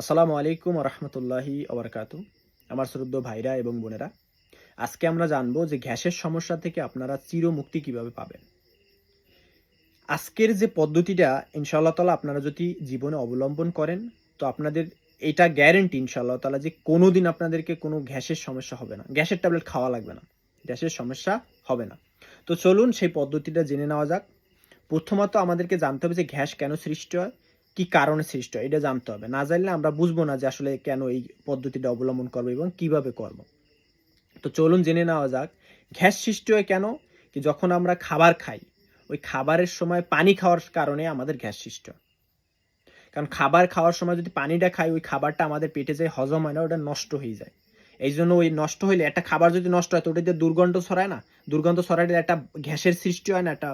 আসসালামু আলাইকুম রহমতুল্লাহি আবরকাত আমার শ্রদ্ধ ভাইরা এবং বোনেরা, আজকে আমরা জানব যে গ্যাসের সমস্যা থেকে আপনারা চিরমুক্তি কীভাবে পাবেন। আজকের যে পদ্ধতিটা, ইনশাআল্লাহ তালা আপনারা যদি জীবনে অবলম্বন করেন, তো আপনাদের এটা গ্যারেন্টি ইনশাআল্লাহ তালা যে কোনোদিন আপনাদেরকে কোনো গ্যাসের সমস্যা হবে না। গ্যাসের ট্যাবলেট খাওয়া লাগবে না। গ্যাসের সমস্যা হবে না। তো চলুন সেই পদ্ধতিটা জেনে নেওয়া যাক। প্রথমত আমাদেরকে জানতে হবে যে গ্যাস কেন সৃষ্টি হয়। কি কারণে সৃষ্টি হয় এটা জানতে হবে। না জানলে আমরা বুঝব না যে আসলে কেন এই পদ্ধতিটা অবলম্বন করব এবং কীভাবে করব। তো চলুন জেনে নেওয়া যাক, গ্যাস সৃষ্টি হয় কেন? কি যখন আমরা খাবার খাই, ওই খাবারের সময় পানি খাওয়ার কারণে আমাদের গ্যাস সৃষ্টি হয়। কারণ খাবার খাওয়ার সময় যদি পানিটা খাই, ওই খাবারটা আমাদের পেটে যায় হজম হয় না, ওটা নষ্ট হয়ে যায়। এই জন্য ওই নষ্ট হইলে একটা খাবার যদি নষ্ট হয়, তো ওটা দিয়ে দুর্গন্ধ ছড়ায় না? দুর্গন্ধ ছড়াইলে একটা গ্যাসের সৃষ্টি হয় না, একটা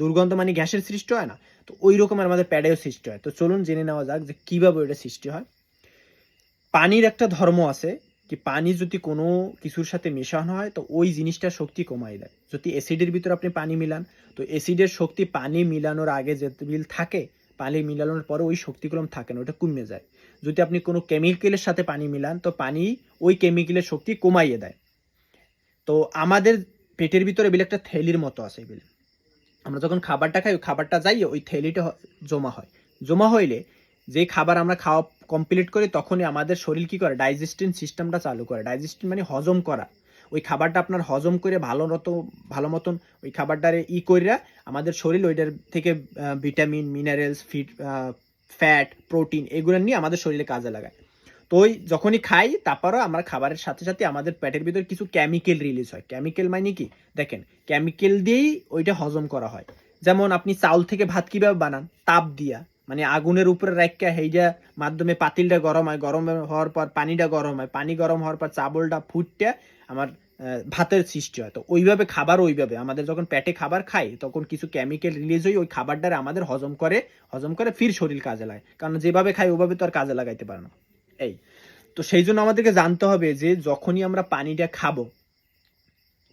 দুর্গন্ধ মানে গ্যাসের সৃষ্টি হয় না? তো ওই রকমের আমাদের প্যাডেও সৃষ্টি হয়। তো চলুন জেনে নেওয়া যাক যে কীভাবে ওইটা সৃষ্টি হয়। পানির একটা ধর্ম আছে কি পানি যদি কোনো কিছুর সাথে মেশানো হয়, তো ওই জিনিসটা শক্তি কমাই দেয়। যদি অ্যাসিডের ভিতর আপনি পানি মিলান, তো অ্যাসিডের শক্তি পানি মিলানোর আগে যে বিল থাকে, পানি মিলানোর পরে ওই শক্তিগুলো থাকে না, ওটা কমে যায়। যদি আপনি কোনো কেমিক্যালের সাথে পানি মিলান, তো পানি ওই কেমিক্যালের শক্তি কমাইয়ে দেয়। তো আমাদের পেটের ভিতরে বিলে একটা থ্যালির মতো আছে বিলে আমরা যখন খাবারটা খাই ওই খাবারটা যাই ওই থ্যালিটা হ- জমা হয়। জমা হইলে যে খাবার আমরা খাওয়া কমপ্লিট করি, তখনই আমাদের শরীর কি করে? ডাইজেস্টিন সিস্টেমটা চালু করে। ডাইজেস্টিন মানে হজম করা। ওই খাবারটা আপনার হজম করে ভালো মতো, ভালো মতন ওই খাবারটারে ই কইরা আমাদের শরীর ওইটার থেকে vitamin minerals fit fat protein এগুলো নিয়ে আমাদের শরীরে কাজে লাগায়। তো ওই যখনই খাই, তারপরও আমরা খাবারের সাথে সাথে আমাদের পেটের ভিতর কিছু কেমিক্যাল রিলিজ হয়। কেমিক্যাল মানে কি? দেখেন কেমিক্যাল দিয়েই ওইটা হজম করা হয়। যেমন আপনি চাউল থেকে ভাত কীভাবে বানান? তাপ দিয়া। মানে আগুনের উপরে রাখা সেইটা মাধ্যমে পাতিলটা গরম হয়। গরম হওয়ার পর পানিটা গরম হয়। পানি গরম হওয়ার পর চাবলটা, ফুটটা আমার ভাতের সৃষ্টি হয়। তো ওইভাবে খাবার ওইভাবে। আমাদের যখন পেটে খাবার খাই, তখন কিছু কেমিক্যাল রিলিজ হয়ে ওই খাবারটারে আমাদের হজম করে হজম করে ফির শরীর কাজে লাগে কারণ যেভাবে খাই, ওভাবে তো আর কাজে লাগাইতে পারে না। এই, তো সেই জন্য আমাদেরকে জানতে হবে যে যখনই আমরা পানিটা খাব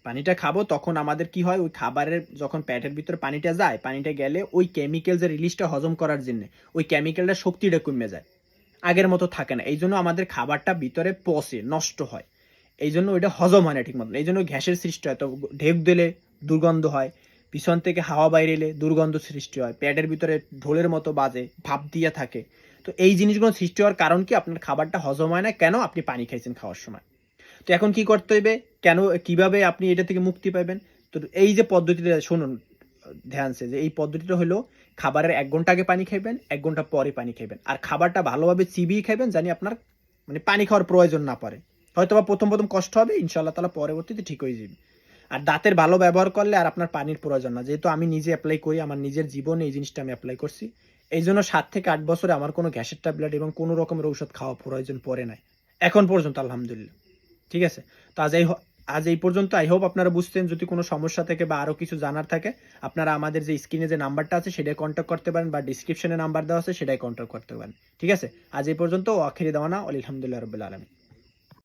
পানিটা খাব তখন আমাদের কি হয়? ওই খাবারের যখন প্যাটের ভিতরে পানিটা যায়, পানিটা গেলে ওই কেমিক্যাল যে রিলিজটা হজম করার জন্য, ওই কেমিক্যালটা শক্তিটা কমে যায়। আগের মতো থাকে না। এই জন্য আমাদের খাবারটা ভিতরে পচে, নষ্ট হয়। এই জন্য ওইটা হজম হয় না ঠিক মতন। এই জন্য গ্যাসের সৃষ্টি হয়। তো ঢেক দিলে দুর্গন্ধ হয়, পিছন থেকে হাওয়া বাইরে এলে দুর্গন্ধ সৃষ্টি হয়। পেটের ভিতরে ঢোলের মতো বাজে ভাপ দিয়ে থাকে। তো এই জিনিসগুলো সৃষ্টি হওয়ার কারণ কি? আপনার খাবারটা হজম হয় না। কেন? আপনি পানি খাইছেন খাওয়ার সময়। তো এখন কি করতে হবে কেন, কীভাবে আপনি এটা থেকে মুক্তি পাবেন? তো এই যে পদ্ধতিটা, শুনুন ধ্যানসে যে এই পদ্ধতিটা হলো, খাবারের এক ঘণ্টা আগে পানি খাইবেন, এক ঘণ্টা পরে পানি খাইবেন। আর খাবারটা ভালোভাবে চিবিয়ে খাইবেন, জানি আপনার মানে পানি খাওয়ার প্রয়োজন না পড়ে। হয়তো বা প্রথম প্রথম কষ্ট হবে ইনশাল্লাহ তালা পরবর্তীতে ঠিক হয়ে যাবে। আর দাঁতের ভালো ব্যবহার করলে আর আপনার পানির প্রয়োজন না। যেহেতু আমি নিজে অ্যাপ্লাই করি, আমার নিজের জীবনে এই জিনিসটা আমি অ্যাপ্লাই করছি। এই জন্য সাত থেকে আট বছরে আমার কোনো গ্যাসের ট্যাবলেট এবং কোনো রকমের ঔষধ খাওয়া প্রয়োজন পড়ে নাই। এখন পর্যন্ত আলহামদুলিল্লাহ। ঠিক আছে? তো আজ এই আজ এই পর্যন্ত আই হোপ আপনারা বুঝতেন যদি কোনো সমস্যা থেকে বা আরও কিছু জানার থাকে, আপনারা আমাদের যে স্ক্রিনে যে নাম্বারটা আছে সেটাই কন্ট্যাক্ট করতে পারেন বা ডিসক্রিপশনে নাম্বার দেওয়া আছে সেটাই কন্ট্যাক্ট করতে পারেন। ঠিক আছে? আজ এই পর্যন্ত ওয়াখিয়ে দেওয়া না আলহামদুলিল্লাহ রবিল্লা আলমী